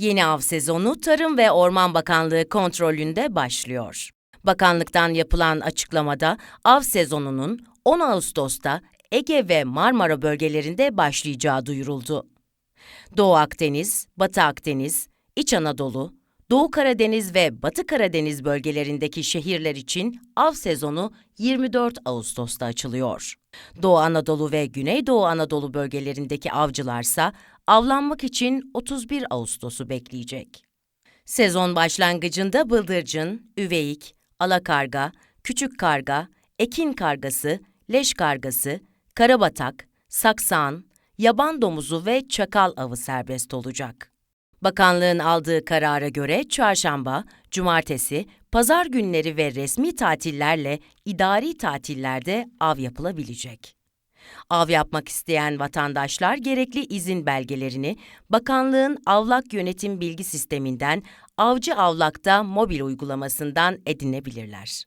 Yeni av sezonu Tarım ve Orman Bakanlığı kontrolünde başlıyor. Bakanlıktan yapılan açıklamada av sezonunun 10 Ağustos'ta Ege ve Marmara bölgelerinde başlayacağı duyuruldu. Doğu Akdeniz, Batı Akdeniz, İç Anadolu, Doğu Karadeniz ve Batı Karadeniz bölgelerindeki şehirler için av sezonu 24 Ağustos'ta açılıyor. Doğu Anadolu ve Güneydoğu Anadolu bölgelerindeki avcılarsa avlanmak için 31 Ağustos'u bekleyecek. Sezon başlangıcında bıldırcın, üveyik, alakarga, küçük karga, ekin kargası, leş kargası, karabatak, saksan, yaban domuzu ve çakal avı serbest olacak. Bakanlığın aldığı karara göre çarşamba, cumartesi, pazar günleri ve resmi tatillerle idari tatillerde av yapılabilecek. Av yapmak isteyen vatandaşlar gerekli izin belgelerini bakanlığın Avlak Yönetim Bilgi Sisteminden Avcı Avlak'ta mobil uygulamasından edinebilirler.